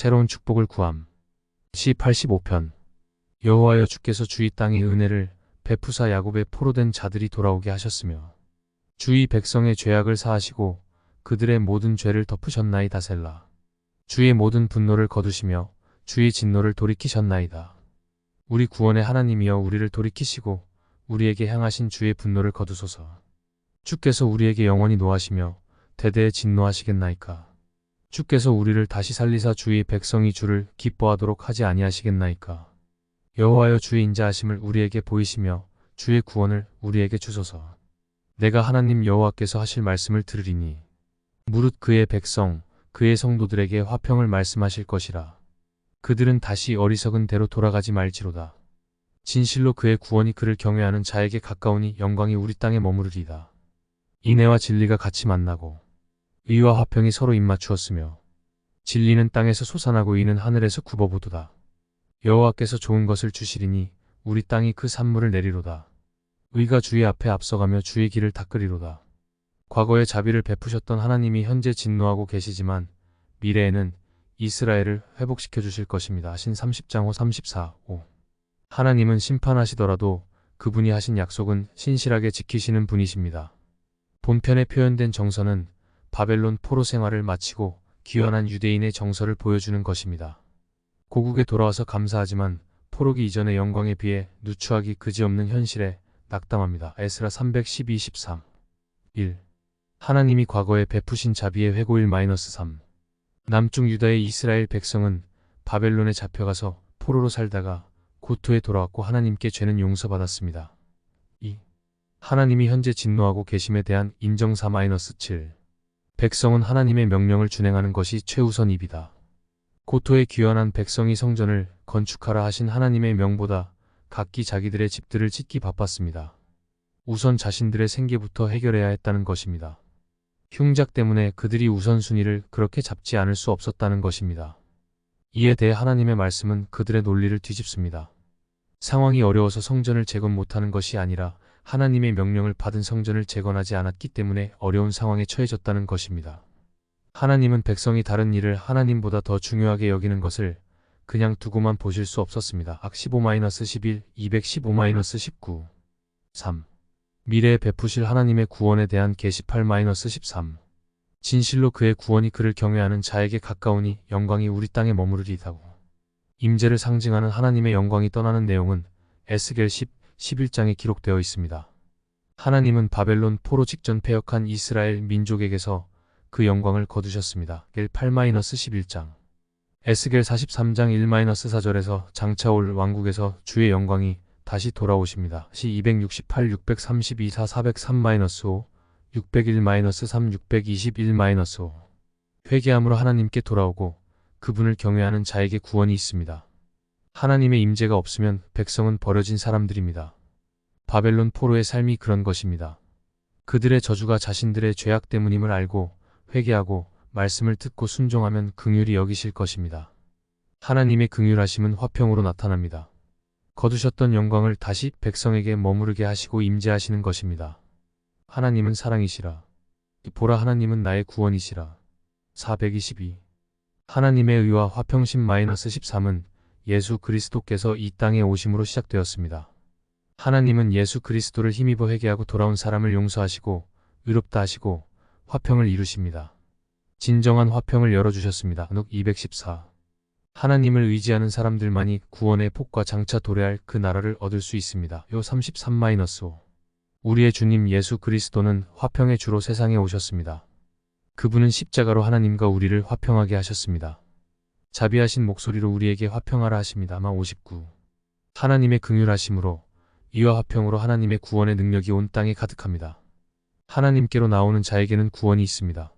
새로운 축복을 구함. 시 85편 여호와여 주께서 주의 땅의 은혜를 베푸사 야곱의 포로된 자들이 돌아오게 하셨으며 주의 백성의 죄악을 사하시고 그들의 모든 죄를 덮으셨나이다 셀라. 주의 모든 분노를 거두시며 주의 진노를 돌이키셨나이다. 우리 구원의 하나님이여 우리를 돌이키시고 우리에게 향하신 주의 분노를 거두소서. 주께서 우리에게 영원히 노하시며 대대에 진노하시겠나이까. 주께서 우리를 다시 살리사 주의 백성이 주를 기뻐하도록 하지 아니하시겠나이까. 여호와여 주의 인자하심을 우리에게 보이시며 주의 구원을 우리에게 주소서. 내가 하나님 여호와께서 하실 말씀을 들으리니 무릇 그의 백성 그의 성도들에게 화평을 말씀하실 것이라. 그들은 다시 어리석은 대로 돌아가지 말지로다. 진실로 그의 구원이 그를 경외하는 자에게 가까우니 영광이 우리 땅에 머무르리다. 인애와 진리가 같이 만나고 의와 화평이 서로 입맞추었으며 진리는 땅에서 솟아나고 이는 하늘에서 굽어보도다. 여호와께서 좋은 것을 주시리니 우리 땅이 그 산물을 내리로다. 의가 주의 앞에 앞서가며 주의 길을 닦으리로다. 과거에 자비를 베푸셨던 하나님이 현재 진노하고 계시지만 미래에는 이스라엘을 회복시켜 주실 것입니다. 신 30장 호 34, 5. 하나님은 심판하시더라도 그분이 하신 약속은 신실하게 지키시는 분이십니다. 본편에 표현된 정서는 바벨론 포로 생활을 마치고 귀환한 유대인의 정서를 보여주는 것입니다. 고국에 돌아와서 감사하지만 포로기 이전의 영광에 비해 누추하기 그지없는 현실에 낙담합니다. 에스라 312, 13 1. 하나님이 과거에 베푸신 자비의 회고일 마이너스 3 남쪽 유다의 이스라엘 백성은 바벨론에 잡혀가서 포로로 살다가 고토에 돌아왔고 하나님께 죄는 용서받았습니다. 2. 하나님이 현재 진노하고 계심에 대한 인정 4-7 백성은 하나님의 명령을 준행하는 것이 최우선입니다. 고토에 귀환한 백성이 성전을 건축하라 하신 하나님의 명보다 각기 자기들의 집들을 짓기 바빴습니다. 우선 자신들의 생계부터 해결해야 했다는 것입니다. 흉작 때문에 그들이 우선순위를 그렇게 잡지 않을 수 없었다는 것입니다. 이에 대해 하나님의 말씀은 그들의 논리를 뒤집습니다. 상황이 어려워서 성전을 재건 못하는 것이 아니라 하나님의 명령을 받은 성전을 재건하지 않았기 때문에 어려운 상황에 처해졌다는 것입니다. 하나님은 백성이 다른 일을 하나님보다 더 중요하게 여기는 것을 그냥 두고만 보실 수 없었습니다. 악 15-11, 215-19, 3. 미래에 베푸실 하나님의 구원에 대한 계시 8-13. 진실로 그의 구원이 그를 경외하는 자에게 가까우니 영광이 우리 땅에 머무르리다고. 임재를 상징하는 하나님의 영광이 떠나는 내용은 에스겔 10, 11장에 기록되어 있습니다. 하나님은 바벨론 포로 직전 패역한 이스라엘 민족에게서 그 영광을 거두셨습니다. 겔 8-11장 에스겔 43장 1-4절에서 장차 올 왕국에서 주의 영광이 다시 돌아오십니다. 시 268, 632, 4, 403-5, 601-3, 621-5 회개함으로 하나님께 돌아오고 그분을 경외하는 자에게 구원이 있습니다. 하나님의 임재가 없으면 백성은 버려진 사람들입니다. 바벨론 포로의 삶이 그런 것입니다. 그들의 저주가 자신들의 죄악 때문임을 알고 회개하고 말씀을 듣고 순종하면 긍휼히 여기실 것입니다. 하나님의 긍휼하심은 화평으로 나타납니다. 거두셨던 영광을 다시 백성에게 머무르게 하시고 임재하시는 것입니다. 하나님은 사랑이시라. 보라 하나님은 나의 구원이시라. 422 하나님의 의와 화평심 마이너스 13은 예수 그리스도께서 이 땅에 오심으로 시작되었습니다. 하나님은 예수 그리스도를 힘입어 회개하고 돌아온 사람을 용서하시고 의롭다 하시고 화평을 이루십니다. 진정한 화평을 열어주셨습니다. 눅214 하나님을 의지하는 사람들만이 구원의 폭과 장차 도래할 그 나라를 얻을 수 있습니다. 요 33-5 우리의 주님 예수 그리스도는 화평의 주로 세상에 오셨습니다. 그분은 십자가로 하나님과 우리를 화평하게 하셨습니다. 자비하신 목소리로 우리에게 화평하라 하십니다. 아마 59 하나님의 긍휼하심으로 이와 화평으로 하나님의 구원의 능력이 온 땅에 가득합니다. 하나님께로 나오는 자에게는 구원이 있습니다.